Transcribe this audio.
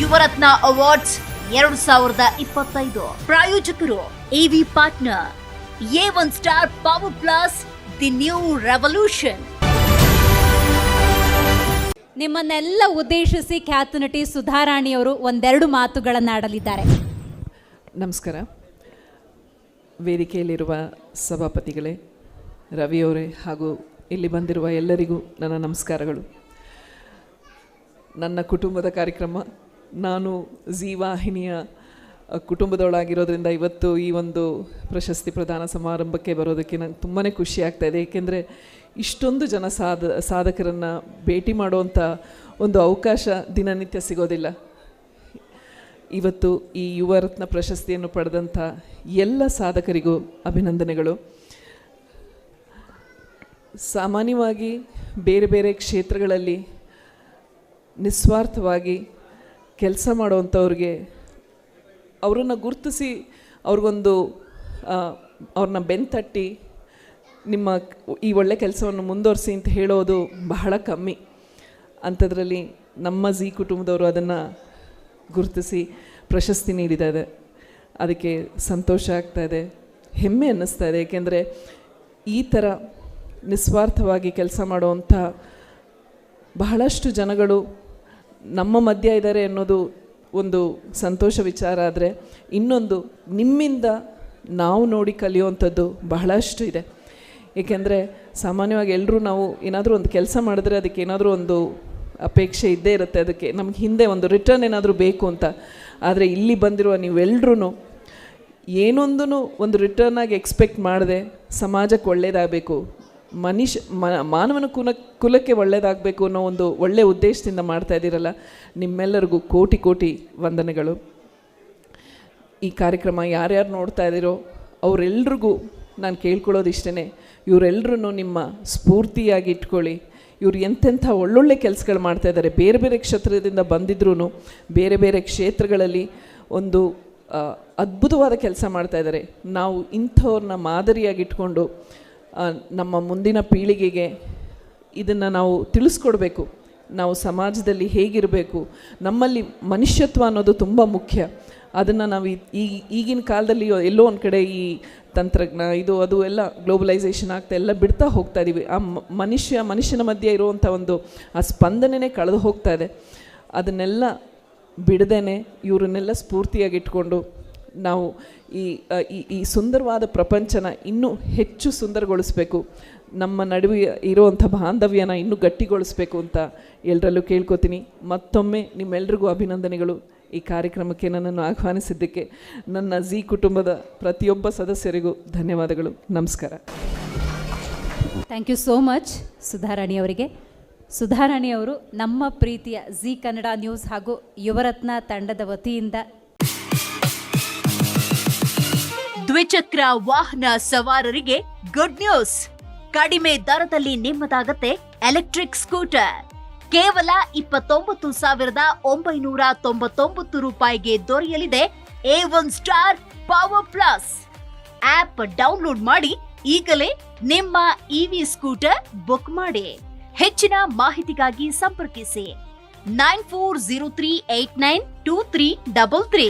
Yuvarathna awards ಎರಡು ಸಾವಿರದ ಇಪ್ಪತ್ತೈದು. ಪ್ರಾಯೋಜಕರು AV partner A one star power plus the new revolution ನಿಮ್ಮನ್ನೆಲ್ಲ ಉದ್ದೇಶಿಸಿ ಖ್ಯಾತ ನಟಿ ಸುಧಾರಾಣಿಯವರು ಒಂದೆರಡು ಮಾತುಗಳನ್ನಾಡಲಿದ್ದಾರೆ. ನಮಸ್ಕಾರ. ವೇದಿಕೆಯಲ್ಲಿರುವ ಸಭಾಪತಿಗಳೇ ರವಿಯವರೇ ಹಾಗೂ ಇಲ್ಲಿ ಬಂದಿರುವ ಎಲ್ಲರಿಗೂ ನನ್ನ ನಮಸ್ಕಾರಗಳು. ನನ್ನ ಕುಟುಂಬದ ಕಾರ್ಯಕ್ರಮ ನಾನು ಜೀವಾಹಿನಿಯ ಕುಟುಂಬದವಳಾಗಿರೋದ್ರಿಂದ ಇವತ್ತು ಈ ಒಂದು ಪ್ರಶಸ್ತಿ ಪ್ರದಾನ ಸಮಾರಂಭಕ್ಕೆ ಬರೋದಕ್ಕೆ ನಂಗೆ ತುಂಬಾ ಖುಷಿ ಆಗ್ತಾ ಇದೆ. ಏಕೆಂದರೆ ಇಷ್ಟೊಂದು ಜನ ಸಾಧ ಸಾಧಕರನ್ನು ಭೇಟಿ ಮಾಡುವಂಥ ಒಂದು ಅವಕಾಶ ದಿನನಿತ್ಯ ಸಿಗೋದಿಲ್ಲ. ಇವತ್ತು ಈ ಯುವರತ್ನ ಪ್ರಶಸ್ತಿಯನ್ನು ಪಡೆದಂಥ ಎಲ್ಲ ಸಾಧಕರಿಗೂ ಅಭಿನಂದನೆಗಳು. ಸಾಮಾನ್ಯವಾಗಿ ಬೇರೆ ಬೇರೆ ಕ್ಷೇತ್ರಗಳಲ್ಲಿ ನಿಸ್ವಾರ್ಥವಾಗಿ ಕೆಲಸ ಮಾಡುವಂಥವ್ರಿಗೆ ಅವರನ್ನು ಗುರುತಿಸಿ ಅವ್ರಿಗೊಂದು ಅವ್ರನ್ನ ಬೆನ್ತಟ್ಟಿ ನಿಮ್ಮ ಈ ಒಳ್ಳೆ ಕೆಲಸವನ್ನು ಮುಂದುವರಿಸಿ ಅಂತ ಹೇಳೋದು ಬಹಳ ಕಮ್ಮಿ. ಅಂಥದ್ರಲ್ಲಿ ನಮ್ಮ ಜಿ ಕುಟುಂಬದವರು ಅದನ್ನು ಗುರುತಿಸಿ ಪ್ರಶಸ್ತಿ ನೀಡಿದ್ದಾರೆ ಅದಕ್ಕೆ ಸಂತೋಷ ಆಗ್ತಾ ಇದೆ. ಹೆಮ್ಮೆ ಅನ್ನಿಸ್ತಾ ಇದೆ. ಏಕೆಂದರೆ ಈ ಥರ ನಿಸ್ವಾರ್ಥವಾಗಿ ಕೆಲಸ ಮಾಡುವಂಥ ಬಹಳಷ್ಟು ಜನಗಳು ನಮ್ಮ ಮಧ್ಯ ಇದ್ದಾರೆ ಅನ್ನೋದು ಒಂದು ಸಂತೋಷ ವಿಚಾರ ಆದರೆ ಇನ್ನೊಂದು, ನಿಮ್ಮಿಂದ ನಾವು ನೋಡಿ ಕಲಿಯುವಂಥದ್ದು ಬಹಳಷ್ಟು ಇದೆ. ಏಕೆಂದರೆ ಸಾಮಾನ್ಯವಾಗಿ ಎಲ್ಲರೂ ನಾವು ಏನಾದರೂ ಒಂದು ಕೆಲಸ ಮಾಡಿದ್ರೆ ಅದಕ್ಕೆ ಏನಾದರೂ ಒಂದು ಅಪೇಕ್ಷೆ ಇದ್ದೇ ಇರುತ್ತೆ. ಅದಕ್ಕೆ ನಮ್ಗೆ ಹಿಂದೆ ಒಂದು ರಿಟರ್ನ್ ಏನಾದರೂ ಬೇಕು ಅಂತ. ಆದರೆ ಇಲ್ಲಿ ಬಂದಿರುವ ನೀವೆಲ್ಲರೂ ಏನೊಂದೂ ಒಂದು ರಿಟರ್ನಾಗಿ ಎಕ್ಸ್ಪೆಕ್ಟ್ ಮಾಡದೆ ಸಮಾಜಕ್ಕೆ ಒಳ್ಳೆಯದಾಗಬೇಕು ಮನುಷ್ಯ ಮಾನವನ ಕುಲ ಕುಲಕ್ಕೆ ಒಳ್ಳೆಯದಾಗಬೇಕು ಅನ್ನೋ ಒಂದು ಒಳ್ಳೆಯ ಉದ್ದೇಶದಿಂದ ಮಾಡ್ತಾ ಇದ್ದೀರಲ್ಲ ನಿಮ್ಮೆಲ್ಲರಿಗೂ ಕೋಟಿ ಕೋಟಿ ವಂದನೆಗಳು. ಈ ಕಾರ್ಯಕ್ರಮ ಯಾರ್ಯಾರು ನೋಡ್ತಾ ಇದ್ದೀರೋ ಅವರೆಲ್ರಿಗೂ ನಾನು ಕೇಳ್ಕೊಳ್ಳೋದು ಇಷ್ಟೇ ಇವರೆಲ್ಲರೂ ನಿಮ್ಮ ಸ್ಫೂರ್ತಿಯಾಗಿ ಇಟ್ಕೊಳ್ಳಿ. ಇವರು ಎಂತೆಂಥ ಒಳ್ಳೊಳ್ಳೆ ಕೆಲಸಗಳು ಮಾಡ್ತಾ ಇದ್ದಾರೆ. ಬೇರೆ ಬೇರೆ ಕ್ಷೇತ್ರದಿಂದ ಬಂದಿದ್ರೂ ಬೇರೆ ಬೇರೆ ಕ್ಷೇತ್ರಗಳಲ್ಲಿ ಒಂದು ಅದ್ಭುತವಾದ ಕೆಲಸ ಮಾಡ್ತಾ ಇದ್ದಾರೆ. ನಾವು ಇಂಥವ್ರನ್ನ ಮಾದರಿಯಾಗಿ ಇಟ್ಕೊಂಡು ಆ, ನಮ್ಮ ಮುಂದಿನ ಪೀಳಿಗೆಗೆ ಇದನ್ನು ನಾವು ತಿಳಿಸ್ಕೊಡ್ಬೇಕು. ನಾವು ಸಮಾಜದಲ್ಲಿ ಹೇಗಿರಬೇಕು, ನಮ್ಮಲ್ಲಿ ಮನುಷ್ಯತ್ವ ಅನ್ನೋದು ತುಂಬ ಮುಖ್ಯ. ಅದನ್ನು ನಾವು ಈ- ಈಗಿನ ಕಾಲದಲ್ಲಿ ಎಲ್ಲೋ ಒಂದು ಕಡೆ ಈ ತಂತ್ರಜ್ಞಾನ ಇದು, ಅದು ಎಲ್ಲ ಗ್ಲೋಬಲೈಸೇಷನ್ ಆಗ್ತಾ ಎಲ್ಲ ಬಿಡ್ತಾ ಹೋಗ್ತಾ ಇದ್ದೀವಿ ಆ ಮನುಷ್ಯ, ಮನುಷ್ಯನ ಮಧ್ಯೆ ಇರುವಂಥ ಒಂದು ಆ ಸ್ಪಂದನೆನೇ ಕಳೆದು ಹೋಗ್ತಾ ಇದೆ. ಅದನ್ನೆಲ್ಲ ಬಿಡದೇನೆ ಇವರನ್ನೆಲ್ಲ ಸ್ಫೂರ್ತಿಯಾಗಿ ಇಟ್ಕೊಂಡು ನಾವು ಈ ಈ ಸುಂದರವಾದ ಪ್ರಪಂಚನ ಇನ್ನೂ ಹೆಚ್ಚು ಸುಂದರಗೊಳಿಸಬೇಕು. ನಮ್ಮ ನಡುವೆ ಇರುವಂಥ ಬಾಂಧವ್ಯನ ಇನ್ನೂ ಗಟ್ಟಿಗೊಳಿಸಬೇಕು ಅಂತ ಎಲ್ಲರಲ್ಲೂ ಕೇಳ್ಕೊತೀನಿ. ಮತ್ತೊಮ್ಮೆ ನಿಮ್ಮೆಲ್ರಿಗೂ ಅಭಿನಂದನೆಗಳು ಈ ಕಾರ್ಯಕ್ರಮಕ್ಕೆ ನನ್ನನ್ನು ಆಹ್ವಾನಿಸಿದ್ದಕ್ಕೆ. ನನ್ನ ಜಿ ಕುಟುಂಬದ ಪ್ರತಿಯೊಬ್ಬ ಸದಸ್ಯರಿಗೂ ಧನ್ಯವಾದಗಳು. ನಮಸ್ಕಾರ. Thank you so much Sudharani ಅವರಿಗೆ. ಸುಧಾರಾಣಿ ಅವರು ನಮ್ಮ ಪ್ರೀತಿಯ ಜಿ ಕನ್ನಡ ನ್ಯೂಸ್ ಹಾಗೂ ಯುವರತ್ನ ತಂಡದ ವತಿಯಿಂದ ದ್ವಿಚಕ್ರ ವಾಹನ ಸವಾರರಿಗೆ ಗುಡ್ ನ್ಯೂಸ್ ಕಡಿಮೆ ದರದಲ್ಲಿ ನಿಮ್ಮದಾಗತ್ತೆ ಎಲೆಕ್ಟ್ರಿಕ್ ಸ್ಕೂಟರ್ ಕೇವಲ ಇಪ್ಪತ್ತೊಂಬತ್ತು ಸಾವಿರದ ಒಂಬೈನೂರ ತೊಂಬತ್ತೊಂಬತ್ತು ರೂಪಾಯಿಗೆ ದೊರೆಯಲಿದೆ A one star power plus app download ಮಾಡಿ ಈಗಲೇ ನಿಮ್ಮ ಇವಿ ಸ್ಕೂಟರ್ ಬುಕ್ ಮಾಡಿ. ಹೆಚ್ಚಿನ ಮಾಹಿತಿಗಾಗಿ ಸಂಪರ್ಕಿಸಿ. Nine four zero three eight nine two three double three